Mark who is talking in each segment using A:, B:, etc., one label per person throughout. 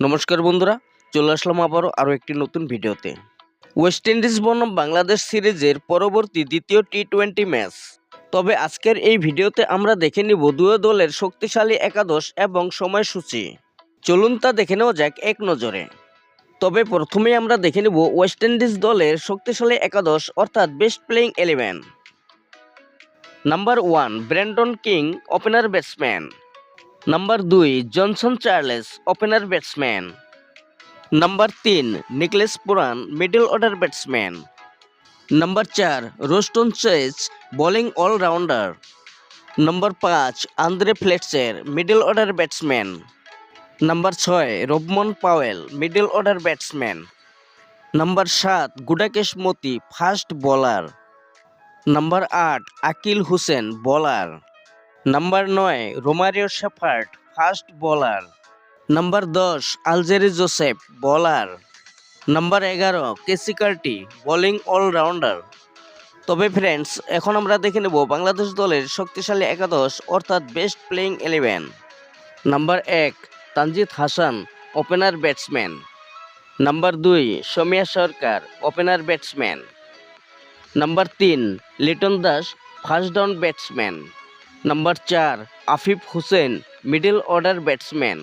A: নমস্কার বন্ধুরা, চলে আসলাম আবারও আরও একটি নতুন ভিডিওতে। ওয়েস্ট ইন্ডিজ বনাম বাংলাদেশ সিরিজের পরবর্তী দ্বিতীয় টি টোয়েন্টি ম্যাচ তবে আজকের এই ভিডিওতে আমরা দেখে নিব দুই দলের শক্তিশালী একাদশ এবং সময়সূচি। চলুন তা দেখে নেওয়া যাক এক নজরে। তবে প্রথমেই আমরা দেখে নেব ওয়েস্ট ইন্ডিজ দলের শক্তিশালী একাদশ, অর্থাৎ best playing eleven number one Brandon King opener batsman number দুই Johnson Charles opener batsman number তিন Nicholas Pooran middle order batsman number চার Roston Chase bowling allrounder number পাঁচ Andre ফ্লেটসের middle order batsman number ছয় Rovman Powell middle order batsman number সাত Gudakesh Motie fast bowler number আট Akeal Hosein bowler number নয়, Romario Shepherd fast bowler. Number দশ, Alzarri Joseph, bowler. Number এগারো কেসিকার্টি bowling allrounder. তবে friends, এখন আমরা দেখে নেব বাংলাদেশ দলের শক্তিশালী একাদশ, অর্থাৎ বেস্ট প্লেইং ইলেভেন। নাম্বার এক, Tanzid Hasan, opener batsman. Number দুই, Soumya Sarkar, opener batsman. Number তিন, Liton Das first down batsman. Number চার Afif Hossain middle order batsman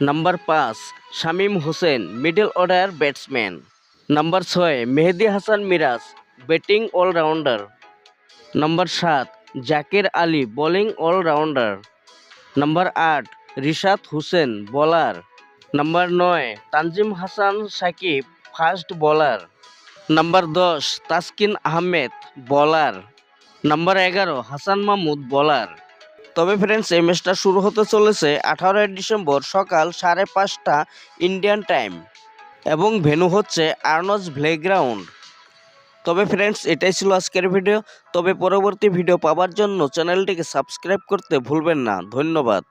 A: number পাঁচ Shamim Hossain middle order batsman number ছয় Mehedi Hasan Miraz batting allrounder number সাত Jaker Ali bowling allrounder number আট Rishad Hossain bowler number নয় Tanzim Hasan Sakib fast bowler number দশ Taskin Ahmed bowler number এগারো, হাসান মাহমুদ, বলার। তবে friends এই ম্যাচটা শুরু হতে চলেছে আঠারোই ডিসেম্বর সকাল সাড়ে পাঁচটা ইন্ডিয়ান টাইম এবং ভেনু হচ্ছে আর্নজ প্লেগ্রাউন্ড তবে ফ্রেন্ডস এটাই ছিল আজকের ভিডিও তবে পরবর্তী ভিডিও পাওয়ার জন্য চ্যানেলটিকে সাবস্ক্রাইব করতে ভুলবেন না। ধন্যবাদ।